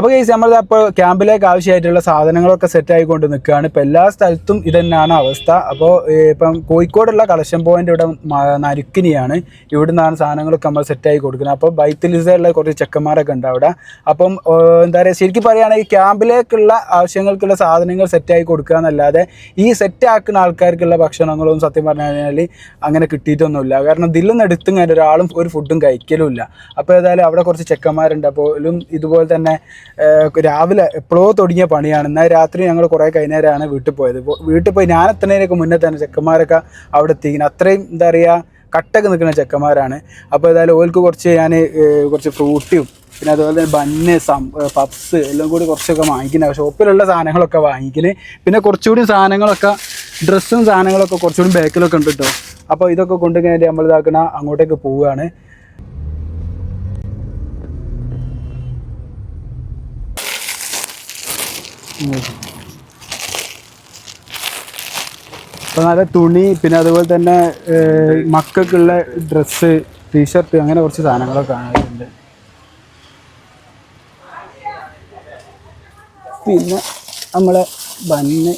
അപ്പോൾ കേസ് നമ്മൾ അപ്പോൾ ക്യാമ്പിലേക്ക് ആവശ്യമായിട്ടുള്ള സാധനങ്ങളൊക്കെ സെറ്റ് ആയിക്കൊണ്ട് നിൽക്കുകയാണ് ഇപ്പോൾ എല്ലാ സ്ഥലത്തും ഇത് തന്നെയാണ് അവസ്ഥ അപ്പോൾ ഇപ്പം കോഴിക്കോടുള്ള കളക്ഷൻ പോയിന്റ് ഇവിടെ നരുക്കിനിയാണ്. ഇവിടെ നിന്നാണ് സാധനങ്ങളൊക്കെ നമ്മൾ സെറ്റായി കൊടുക്കുന്നത്. അപ്പോൾ ബൈത്തിലിസയുള്ള കുറച്ച് ചെക്കന്മാരൊക്കെ ഉണ്ട് അവിടെ. അപ്പം എന്താ പറയുക ശരിക്കും പറയുകയാണെങ്കിൽ ക്യാമ്പിലേക്കുള്ള ആവശ്യങ്ങൾക്കുള്ള സാധനങ്ങൾ സെറ്റായി കൊടുക്കുക എന്നല്ലാതെ ഈ സെറ്റ് ആക്കുന്ന ആൾക്കാർക്കുള്ള ഭക്ഷണങ്ങളൊന്നും സത്യം പറഞ്ഞു കഴിഞ്ഞാൽ അങ്ങനെ കിട്ടിയിട്ടൊന്നുമില്ല. കാരണം ഇതിലൊന്നും എടുത്തു എടുത്തും കഴിഞ്ഞ ഒരാളും ഒരു ഫുഡും കഴിക്കലുമില്ല. അപ്പോൾ ഏതായാലും അവിടെ കുറച്ച് ചെക്കന്മാരുണ്ട്. അപ്പോഴും ഇതുപോലെ തന്നെ രാവിലെ എപ്പോഴോ തുടങ്ങിയ പണിയാണ്. എന്നാൽ രാത്രി ഞങ്ങൾ കുറേ കഴിഞ്ഞേരമാണ് വീട്ടിൽ പോയത്. വീട്ടിൽ പോയി ഞാൻ എത്തുന്നതിനൊക്കെ മുന്നേ തന്നെ ചെക്കന്മാരൊക്കെ അവിടെ എത്തിക്കുന്നത് അത്രയും എന്താ പറയുക കട്ടൊക്കെ നിൽക്കുന്ന ചെക്കന്മാരാണ്. അപ്പോൾ ഏതായാലും ഓൽക്ക് കുറച്ച് ഞാൻ കുറച്ച് ഫ്രൂട്ടിയും പിന്നെ അതുപോലെ തന്നെ ബണ്ണ് സം പപ്സ് എല്ലാം കൂടി കുറച്ചൊക്കെ വാങ്ങിക്കുന്നത് ഷോപ്പിലുള്ള സാധനങ്ങളൊക്കെ വാങ്ങിക്കൽ പിന്നെ കുറച്ചുകൂടി സാധനങ്ങളൊക്കെ ഡ്രസ്സും സാധനങ്ങളൊക്കെ കുറച്ചുകൂടി ബാക്കിലൊക്കെ ഉണ്ട് കേട്ടോ അപ്പോൾ ഇതൊക്കെ കൊണ്ട് കഴിഞ്ഞാൽ നമ്മൾ ഇതാക്കണ അങ്ങോട്ടേക്ക് പോവുകയാണ്. അപ്പോൾ നല്ല തുണി പിന്നെ അതുപോലെ തന്നെ മക്കൾക്കുള്ള ഡ്രസ്സ് ടീഷർട്ട് അങ്ങനെ കുറച്ച് സാധനങ്ങളൊക്കെ കാണാറുണ്ട്. പിന്നെ നമ്മളെ ബന്ന്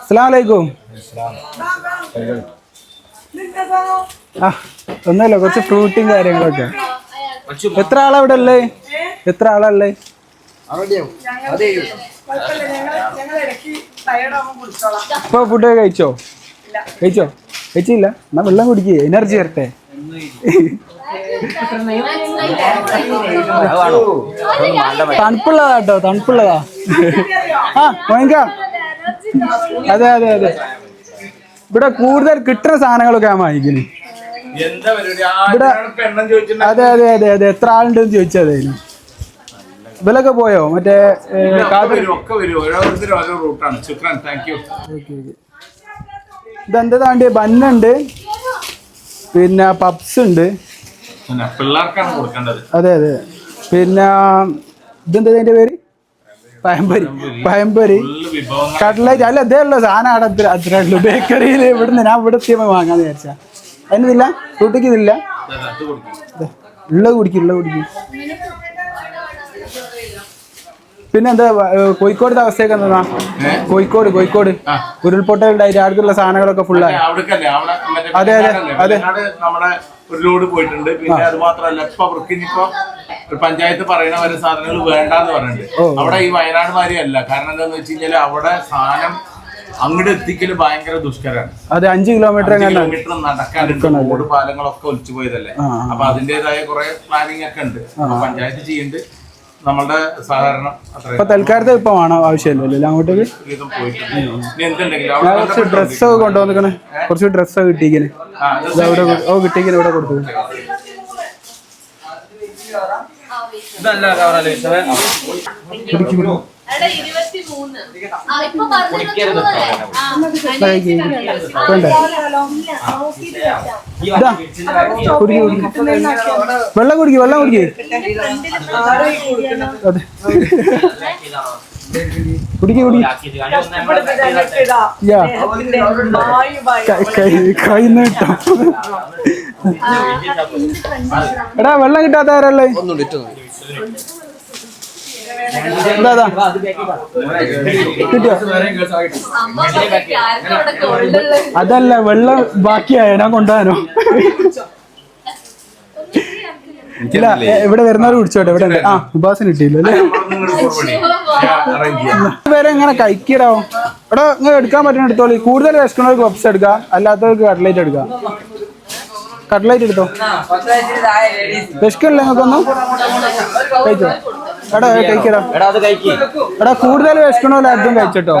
അസ്സലാമലൈക്കും. ഒന്നുമില്ല കുറച്ച് ഫ്രൂട്ടും കാര്യങ്ങളൊക്കെ. എത്ര ആളാ ഇവിടെ ഉള്ളേ? എത്ര ആളാ ഉള്ളേ? ഇപ്പൊ ഫുഡ് കഴിച്ചോ? കഴിച്ചോ? കഴിച്ചില്ല. എന്നാ വെള്ളം കുടിക്കേ എനർജി വരട്ടെ. തണുപ്പുള്ളതാ കേട്ടോ തണുപ്പുള്ളതാ. ആ വാങ്ങിക്കാം അതെ അതെ അതെ. ഇവിടെ കൂടുതൽ കിട്ടുന്ന സാധനങ്ങളൊക്കെ ഞാൻ വാങ്ങിക്കുന്നു ഇവിടെ അതെ അതെ അതെ അതെ. എത്ര ആളുണ്ടെന്ന് ചോദിച്ചത് ഇവലൊക്കെ പോയോ? മറ്റേ ഇതെന്താ താണ്ടി? ബന്നുണ്ട്. പിന്നെ പപ്സ് ഉണ്ട്. പിള്ളേർക്കാണ് കൊടുക്കേണ്ടത്. അതെ അതെ. പിന്നെ ഇതെന്താ അതിന്റെ പേര്? പയമ്പരി പയമ്പരി കട്ട്ലേറ്റ് അല്ല അതേ ഉള്ളു സാധനം അവിടെ അത്ര അത്രേ ഉള്ളൂ. ബേക്കറിയിൽ ഇവിടുന്ന് ഞാൻ ഇവിടെ എത്തിയപ്പോൾ വാങ്ങാന്ന് വിചാരിച്ചാ. അതിനില്ല കുട്ടിക്ക് ഇതില്ല? ഉള്ളത് കുടിക്കും ഉള്ളത് കുടിക്കും. പിന്നെ എന്താ കോഴിക്കോടത്തെ അവസ്ഥയൊക്കെ എന്താ? കോഴിക്കോട് കോഴിക്കോട്. ഉരുൾപൊട്ടലുണ്ടായിട്ട് അടുത്തുള്ള സാധനങ്ങളൊക്കെ ഫുള്ളായി മറ്റേ അതെ, അതെ, അതെ. നമ്മുടെ ഒരു ലോഡ് പോയിട്ടുണ്ട്. പിന്നെ അത് മാത്രമല്ല ഇപ്പൊ വൃക്കിനിപ്പോ ഒരു പഞ്ചായത്ത് പറയുന്ന വരെ സാധനങ്ങൾ വേണ്ടെന്ന് പറഞ്ഞിട്ടുണ്ട്. അവിടെ ഈ വയനാട് മാതിരിയല്ല. കാരണം എന്താന്ന് വെച്ച് കഴിഞ്ഞാൽ അവിടെ സാധനം അങ്ങോട്ട് എത്തിക്കൽ ഭയങ്കര ദുഷ്കരാണ്. അതെ അഞ്ച് കിലോമീറ്റർ കിലോമീറ്റർ നടക്കാനുണ്ട്. റോഡ് പാലങ്ങളൊക്കെ ഒലിച്ചു പോയതല്ലേ? അപ്പൊ അതിന്റേതായ കുറെ പ്ലാനിങ് ഒക്കെ ഉണ്ട്. പഞ്ചായത്ത് ചെയ്യുന്നുണ്ട്. നമ്മളുടെ സാധാരണ ഇപ്പൊ തൽക്കാലത്തെ തൽക്കാലത്ത് ഇപ്പൊ വേണോ ആവശ്യമില്ലല്ലോ അങ്ങോട്ടേക്ക്? കുറച്ച് ഡ്രസ്സൊക്കെ കൊണ്ടുവന്നിക്കണേ. കുറച്ച് ഡ്രസ്സൊക്കെ കിട്ടിയിരിക്കണേ. ഇവിടെ ഓ കിട്ടിയിരിക്കണ ഇവിടെ കൊടുത്തു. ഇതല്ല ഇരുപത്തിമൂന്ന്. വെള്ളം കുടിക്ക്. വെള്ളം കുടിക്കേ അതെ. കുടിക്ക് കുടിക്ക് കൈ- എടാ വെള്ളം കിട്ടാത്ത ആരല്ലേ ഇതാ ഇതാ. കിട്ടിയോ? അതല്ല വെള്ളം ബാക്കിയായ? ഞാൻ കൊണ്ടുപോകാനോ? ഇല്ല ഇവിടെ വരുന്നവർ കുടിച്ചോട്ടെ ഇവിടെ. ആ ഉപാസന കിട്ടിയില്ലേ പേരെ എങ്ങനെ കഴിക്കടാവും ഇവിടെ നിങ്ങൾ എടുക്കാൻ പറ്റുന്ന എടുത്തോളി. കൂടുതൽ വിശക്കുന്നവർക്ക് പപ്സ് എടുക്കാം അല്ലാത്തവർക്ക് കട്ട്ലൈറ്റ് എടുക്കാം. കട്ട്ലൈറ്റ് എടുത്തോ? വിശക്കല്ലേ നിങ്ങൾക്കൊന്നും കഴിച്ചോ? എടാ കഴിക്കടാ എടാ കൂടുതൽ എടാ അതും കഴിച്ചിട്ടോ.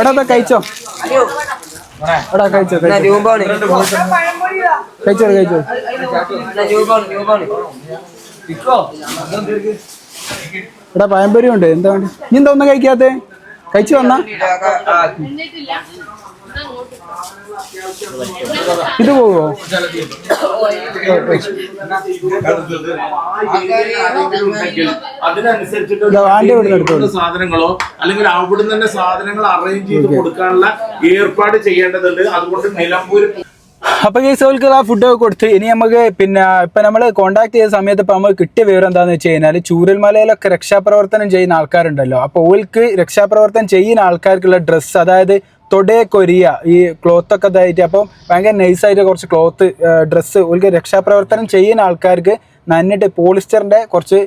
എടാ ഇതാ കഴിച്ചോ. എടാ കഴിച്ചോ കഴിച്ചോ. കഴിച്ചോ കഴിച്ചോ. എടാ പഴംപൊരി ഉണ്ട്. എന്താ വേണ്ടി? നീ എന്താ ഒന്നും കഴിക്കാത്തേ? കഴിച്ചു വന്നാ. ഇത് പോവോ? അതിനനുസരിച്ചിട്ട്. സാധനങ്ങളോ അല്ലെങ്കിൽ അവിടുന്ന് തന്നെ സാധനങ്ങൾ അറേഞ്ച് ചെയ്ത് കൊടുക്കാനുള്ള ഏർപ്പാട് ചെയ്യേണ്ടതുണ്ട്. അതുകൊണ്ട് നിലമ്പൂർ അപ്പൊ ഈ സോൽക്ക് ആ ഫുഡ് ഒക്കെ കൊടുത്ത്. ഇനി നമുക്ക് പിന്നെ ഇപ്പൊ നമ്മൾ കോണ്ടാക്ട് ചെയ്ത സമയത്ത് ഇപ്പൊ നമുക്ക് കിട്ടിയ വിവരം എന്താന്ന് വെച്ച് കഴിഞ്ഞാൽ ചൂരൽമലയിലൊക്കെ രക്ഷാപ്രവർത്തനം ചെയ്യുന്ന ആൾക്കാരുണ്ടല്ലോ. അപ്പൊ ഓൽക്ക് രക്ഷാപ്രവർത്തനം ചെയ്യുന്ന ആൾക്കാർക്കുള്ള ഡ്രസ്സ് അതായത് തൊടേ കൊരിയ ഈ ക്ലോത്ത് ഒക്കെ ഇതായിട്ട്. അപ്പം ഭയങ്കര നൈസായിട്ട് കുറച്ച് ക്ലോത്ത് ഡ്രസ്സ് ഒരു രക്ഷാപ്രവർത്തനം ചെയ്യുന്ന ആൾക്കാർക്ക് നന്നിട്ട് പോളിസ്റ്ററിന്റെ കുറച്ച്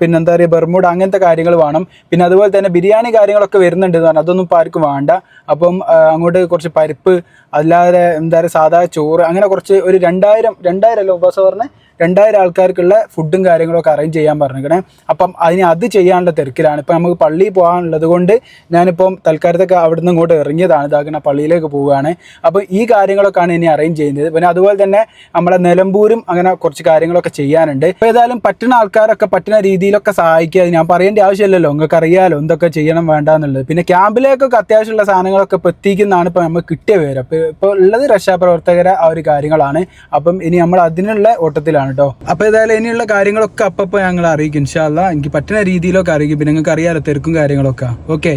പിന്നെന്താ പറയുക ബെർമുഡ് അങ്ങനത്തെ കാര്യങ്ങൾ വേണം. പിന്നെ അതുപോലെ തന്നെ ബിരിയാണി കാര്യങ്ങളൊക്കെ വരുന്നുണ്ട് എന്ന് പറഞ്ഞാൽ അതൊന്നും ഇപ്പോൾ ആർക്കും വേണ്ട. അപ്പം അങ്ങോട്ട് കുറച്ച് പരിപ്പ് അല്ലാതെ എന്താ പറയുക സാധാ ചോറ് അങ്ങനെ കുറച്ച് ഒരു രണ്ടായിരം രണ്ടായിരം അല്ല ഉപാസ പറഞ്ഞ്? രണ്ടായിരം ആൾക്കാർക്കുള്ള ഫുഡും കാര്യങ്ങളൊക്കെ അറേഞ്ച് ചെയ്യാൻ പറഞ്ഞിരിക്കണേ. അപ്പം അതിന് അത് ചെയ്യാനുള്ള തിരക്കിലാണ്. ഇപ്പം നമുക്ക് പള്ളിയിൽ പോകാനുള്ളത് കൊണ്ട് ഞാനിപ്പം തൽക്കാലത്തൊക്കെ അവിടുന്ന് ഇങ്ങോട്ട് ഇറങ്ങിയതാണ്. ഇതാക്കുന്ന പള്ളിയിലേക്ക് പോവുകയാണ്. അപ്പോൾ ഈ കാര്യങ്ങളൊക്കെയാണ് ഇനി അറേഞ്ച് ചെയ്യുന്നത്. പിന്നെ അതുപോലെ തന്നെ നമ്മുടെ നിലമ്പൂരും അങ്ങനെ കുറച്ച് കാര്യങ്ങളൊക്കെ ചെയ്യാനുണ്ട്. അപ്പോൾ ഏതായാലും പറ്റുന്ന ആൾക്കാരൊക്കെ പറ്റുന്ന രീതിയിലൊക്കെ സഹായിക്കുക. ഞാൻ പറയേണ്ട ആവശ്യമില്ലല്ലോ. നിങ്ങൾക്ക് അറിയാലോ എന്തൊക്കെ ചെയ്യണം വേണ്ടാന്നുള്ളത്. പിന്നെ ക്യാമ്പിലേക്കൊക്കെ അത്യാവശ്യമുള്ള സാധനങ്ങളൊക്കെ ഇപ്പോൾ എത്തിക്കുന്നതാണ് ഇപ്പോൾ നമുക്ക് കിട്ടിയ പേര് അപ്പോൾ ഇപ്പോൾ ഉള്ളത് രക്ഷാപ്രവർത്തകരെ ആ ഒരു കാര്യങ്ങളാണ്. അപ്പം ഇനി നമ്മൾ അതിനുള്ള ഓട്ടത്തിലാണ് കേട്ടോ അപ്പോൾ ഏതായാലും ഇനിയുള്ള കാര്യങ്ങളൊക്കെ അപ്പോൾ ഞങ്ങൾ അറിയിക്കും. ഇൻഷാല്ല എനിക്ക് പറ്റുന്ന രീതിയിലൊക്കെ അറിയിക്കും. പിന്നെ നിങ്ങൾക്ക് അറിയാലോ തിരക്കും കാര്യങ്ങളൊക്കെ. ഓക്കെ?